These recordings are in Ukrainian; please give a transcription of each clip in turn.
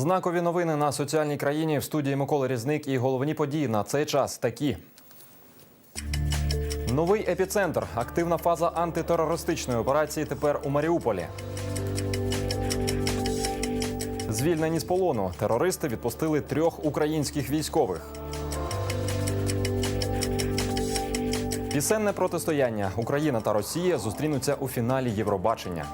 Знакові новини на соціальній країні в студії Миколи Різник і головні події на цей час такі. Новий епіцентр. Активна фаза антитерористичної операції тепер у Маріуполі. Звільнені з полону. Терористи відпустили трьох українських військових. Пісенне протистояння. Україна та Росія зустрінуться у фіналі Євробачення.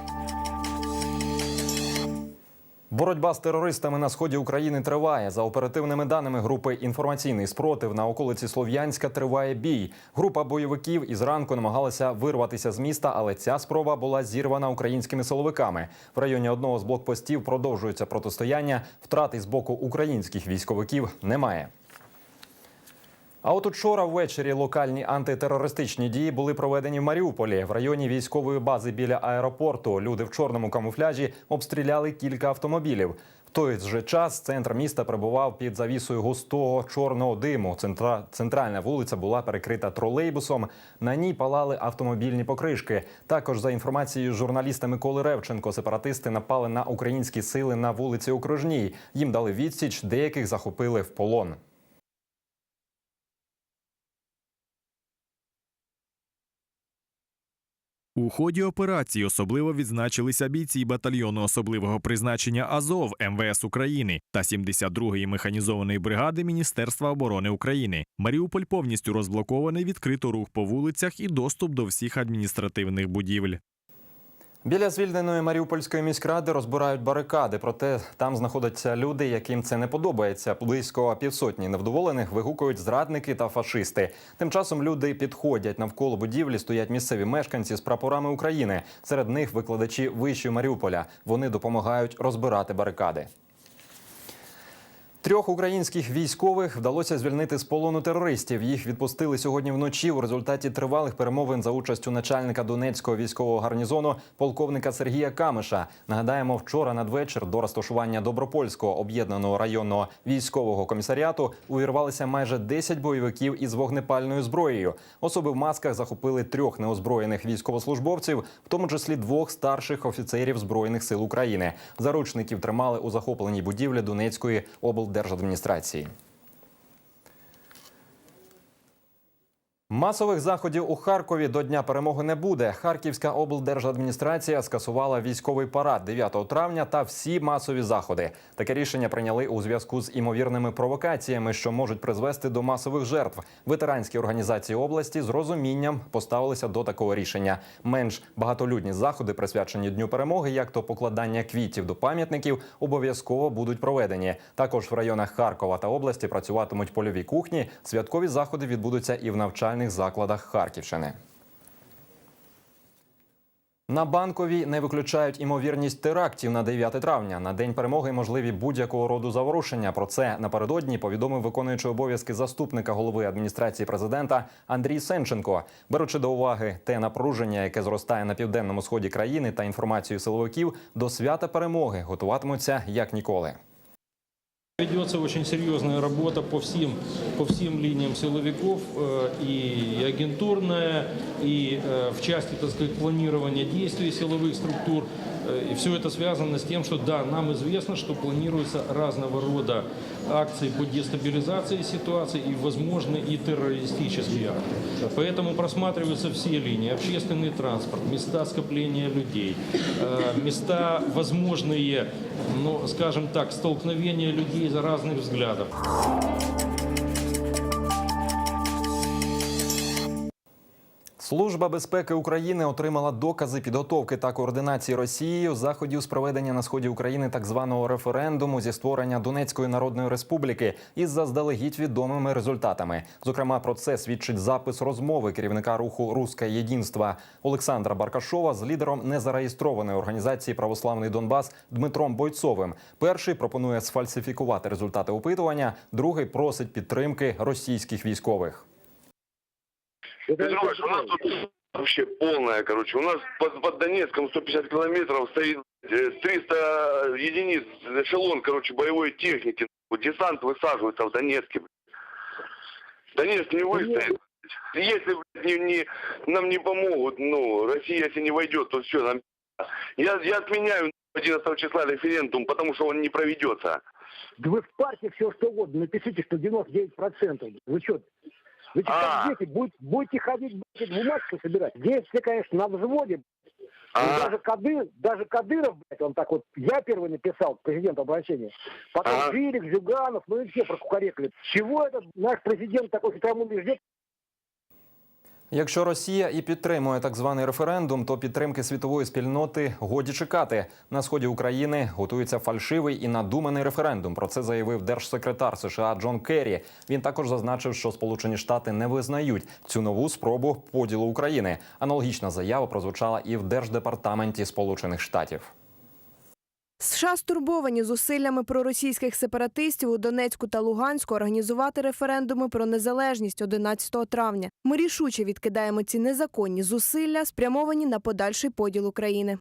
Боротьба з терористами на сході України триває. За оперативними даними групи інформаційний спротив на околиці Слов'янська триває бій. Група бойовиків із ранку намагалася вирватися з міста, але ця спроба була зірвана українськими силовиками. В районі одного з блокпостів продовжується протистояння. Втрати з боку українських військовиків немає. А от учора ввечері локальні антитерористичні дії були проведені в Маріуполі в районі військової бази біля аеропорту. Люди в чорному камуфляжі обстріляли кілька автомобілів. В той же час центр міста перебував під завісою густого чорного диму. Центра... Центральна вулиця була перекрита тролейбусом. На ній палали автомобільні покришки. Також за інформацією журналіста Миколи Ревченко, сепаратисти напали на українські сили на вулиці Окружній. Їм дали відсіч, деяких захопили в полон. У ході операції особливо відзначилися бійці батальйону особливого призначення Азов МВС України та 72-ї механізованої бригади Міністерства оборони України. Маріуполь повністю розблокований, відкрито рух по вулицях і доступ до всіх адміністративних будівель. Біля звільненої Маріупольської міськради розбирають барикади. Проте там знаходяться люди, яким це не подобається. Близько півсотні невдоволених вигукують зрадники та фашисти. Тим часом люди підходять навколо будівлі. Стоять місцеві мешканці з прапорами України. Серед них викладачі вищої Маріуполя. Вони допомагають розбирати барикади. Трьох українських військових вдалося звільнити з полону терористів. Їх відпустили сьогодні вночі у результаті тривалих перемовин за участю начальника Донецького військового гарнізону полковника Сергія Камиша. Нагадаємо, вчора надвечір до розташування Добропольського об'єднаного районного військового комісаріату увірвалися майже 10 бойовиків із вогнепальною зброєю. Особи в масках захопили трьох неозброєних військовослужбовців, в тому числі двох старших офіцерів збройних сил України. Заручників тримали у захопленій будівлі Донецької облдержадміністрації. Масових заходів у Харкові до Дня перемоги не буде. Харківська облдержадміністрація скасувала військовий парад 9 травня та всі масові заходи. Таке рішення прийняли у зв'язку з імовірними провокаціями, що можуть призвести до масових жертв. Ветеранські організації області з розумінням поставилися до такого рішення. Менш багатолюдні заходи, присвячені дню перемоги, як то покладання квітів до пам'ятників, обов'язково будуть проведені. Також в районах Харкова та області працюватимуть польові кухні. Святкові заходи відбудуться і в навчальних закладах Харківщини. На банковій не виключають імовірність терактів на 9 травня. На день перемоги можливі будь-якого роду заворушення. Про це напередодні повідомив виконуючий обов'язки заступника голови адміністрації президента Андрій Сенченко. Беручи до уваги те напруження, яке зростає на південному сході країни, та інформацію силовиків, до свята перемоги готуватимуться як ніколи. Ведется очень серьезная работа по всем, по всем линиям силовиков, э, и агентурная, и э, в части, так сказать, планирования действий силовых структур. Э, И все это связано с тем, что да, нам известно, что планируются разного рода акции по дестабилизации ситуации и, возможно, и террористические акты. Поэтому просматриваются все линии, общественный транспорт, места скопления людей, места возможные, ну, скажем так, столкновения людей за разных взглядов. Служба безпеки України отримала докази підготовки та координації Росією заходів з проведення на сході України так званого референдуму зі створення Донецької Народної Республіки із заздалегідь відомими результатами. Зокрема, про це свідчить запис розмови керівника руху Руське єдинства Олександра Баркашова з лідером незареєстрованої організації Православний Донбас Дмитром Бойцовим. Перший пропонує сфальсифікувати результати опитування, другий просить підтримки російських військових. Петрович, у нас тут вообще полная, короче. У нас под, под Донецком 150 километров стоит э, 300 единиц, эшелон, короче, боевой техники. Десант высаживается в Донецке. блядь. Донецк не выстоит. Если не, не, нам не помогут, ну, Россия если не войдет, то все, нам Я, я отменяю 11 числа референдум, потому что он не проведется. Да вы в партии все что угодно, напишите, что 99%. Вы что, вы что, А. дети, будете, будете ходить, блядь, бумажку собирать? Действия, конечно, на взводе. Ну, А. Даже, Кадыр, даже Кадыров, блядь, он так вот, я первый написал президенту обращение. Потом А. Филик, Зюганов, ну и все прокукарекали. Чего этот наш президент такой хитромудрый ждет? Якщо Росія і підтримує так званий референдум, то підтримки світової спільноти годі чекати. На сході України готується фальшивий і надуманий референдум. Про це заявив держсекретар США Джон Керрі. Він також зазначив, що Сполучені Штати не визнають цю нову спробу поділу України. Аналогічна заява прозвучала і в Держдепартаменті Сполучених Штатів. США стурбовані зусиллями проросійських сепаратистів у Донецьку та Луганську організувати референдуми про незалежність 11 травня. Ми рішуче відкидаємо ці незаконні зусилля, спрямовані на подальший поділ України.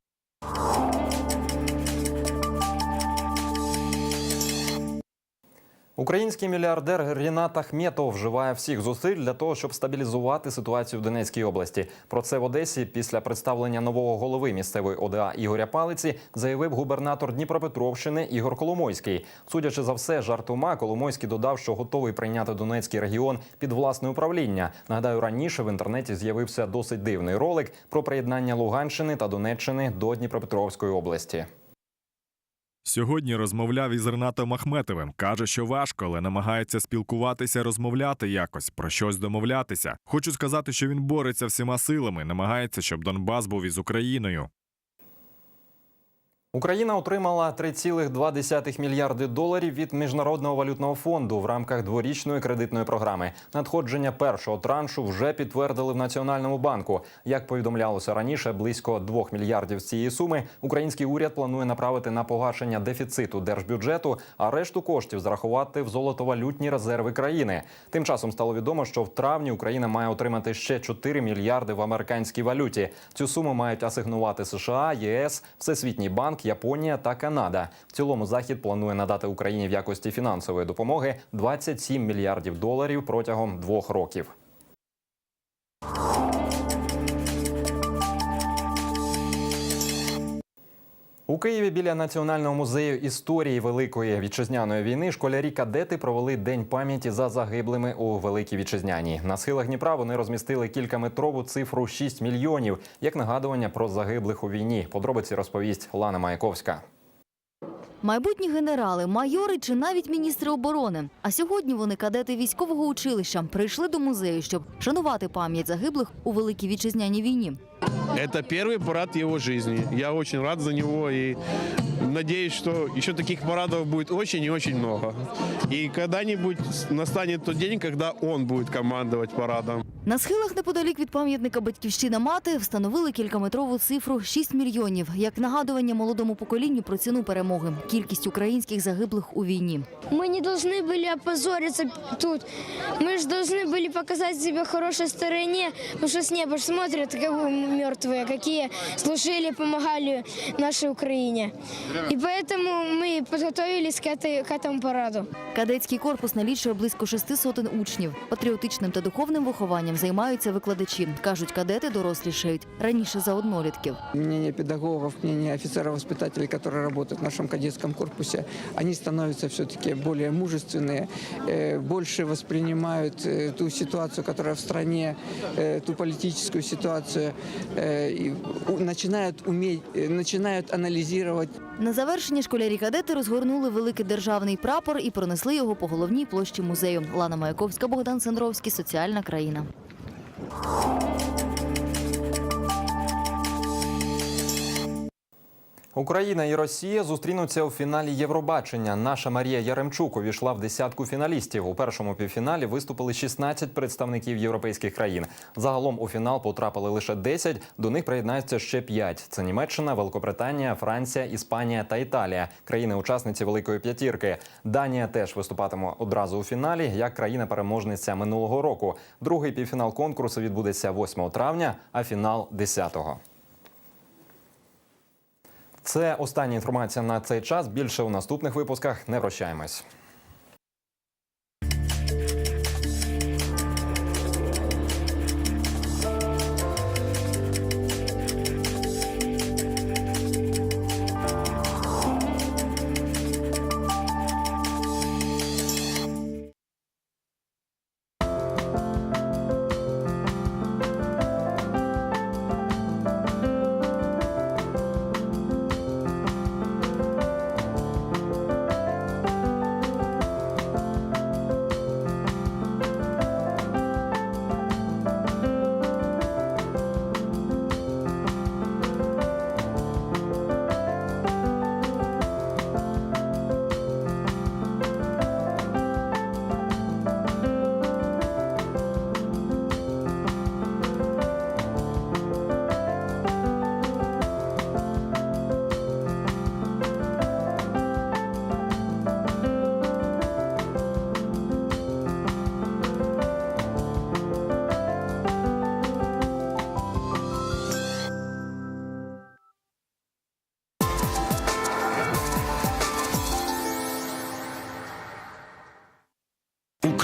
Український мільярдер Рінат Ахметов вживає всіх зусиль для того, щоб стабілізувати ситуацію в Донецькій області. Про це в Одесі після представлення нового голови місцевої ОДА Ігоря Палиці заявив губернатор Дніпропетровщини Ігор Коломойський. Судячи за все, жартома Коломойський додав, що готовий прийняти Донецький регіон під власне управління. Нагадаю, раніше в інтернеті з'явився досить дивний ролик про приєднання Луганщини та Донеччини до Дніпропетровської області. Сьогодні розмовляв із Ренатом Ахметовим. Каже, що важко, але намагається спілкуватися, розмовляти якось, про щось домовлятися. Хочу сказати, що він бореться всіма силами, намагається, щоб Донбас був із Україною. Україна отримала 3,2 мільярди доларів від міжнародного валютного фонду в рамках дворічної кредитної програми. Надходження першого траншу вже підтвердили в Національному банку. Як повідомлялося раніше, близько 2 мільярдів з цієї суми український уряд планує направити на погашення дефіциту держбюджету, а решту коштів зарахувати в золотовалютні резерви країни. Тим часом стало відомо, що в травні Україна має отримати ще 4 мільярди в американській валюті. Цю суму мають асигнувати США, ЄС, Всесвітній банк, Японія та Канада. В цілому захід планує надати Україні в якості фінансової допомоги 27 мільярдів доларів протягом двох років. У Києві біля Національного музею історії Великої вітчизняної війни школярі кадети провели день пам'яті за загиблими у Великій Вітчизняній. На схилах Дніпра вони розмістили кількаметрову цифру 6 мільйонів як нагадування про загиблих у війні. Подробиці розповість Лана Маяковська. Майбутні генерали, майори чи навіть міністри оборони. А сьогодні вони кадети військового училища прийшли до музею, щоб шанувати пам'ять загиблих у великій вітчизняній війні. Это первый парад его жизни. Я очень рад за него и надеюсь, что еще таких парадов будет очень и очень много. И когда-нибудь настанет тот день, когда он будет командовать парадом. На схилах неподалік від пам'ятника Батьківщина мати встановили кількаметрову цифру 6 мільйонів як нагадування молодому поколінню про ціну перемоги, кількість українських загиблих у війні. Мы не должны были опозориться тут. Мы же должны были показать себя в хорошей стороне, потому что с неба ж смотрят, как мы мертвые, какие служили, помогали нашей Украине. И поэтому мы подготовились к, этой, к этому параду. Кадетський корпус налічує близько шести сотень учнів. Патріотичним та духовним вихованням займаються викладачі. кажуть, кадети дорослішають раніше за однолітків. мнение педагогов, мнение офицеров-воспитателей, которые работают в нашем кадетском корпусе, они становятся все-таки более мужественные, э, больше воспринимают э, ту ситуацию, которая в стране, э, ту политическую ситуацию, э, и у- начинают уметь, э, начинают анализировать На завершення школярі кадети розгорнули великий державний прапор і пронесли його по головній площі музею. Лана Маяковська, Богдан Сандровський, соціальна країна. Україна і Росія зустрінуться у фіналі Євробачення. Наша Марія Яремчук увійшла в десятку фіналістів. У першому півфіналі виступили 16 представників європейських країн. Загалом у фінал потрапили лише 10, До них приєднаються ще 5. Це Німеччина, Великобританія, Франція, Іспанія та Італія. Країни-учасниці Великої п'ятірки. Данія теж виступатиме одразу у фіналі, як країна-переможниця минулого року. Другий півфінал конкурсу відбудеться 8 травня, а фінал 10-го. Це остання інформація на цей час. Більше у наступних випусках. Не прощаємось.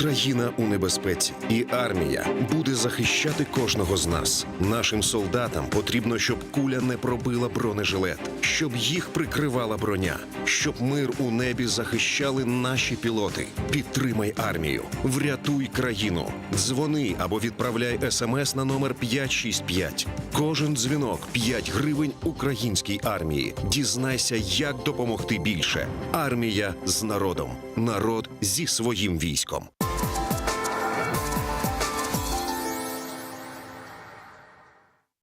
Україна у небезпеці, і армія буде захищати кожного з нас. Нашим солдатам потрібно, щоб куля не пробила бронежилет, щоб їх прикривала броня, щоб мир у небі захищали наші пілоти. Підтримай армію, врятуй країну. Дзвони або відправляй смс на номер 565. Кожен дзвінок 5 гривень українській армії. Дізнайся, як допомогти більше. Армія з народом, народ зі своїм військом.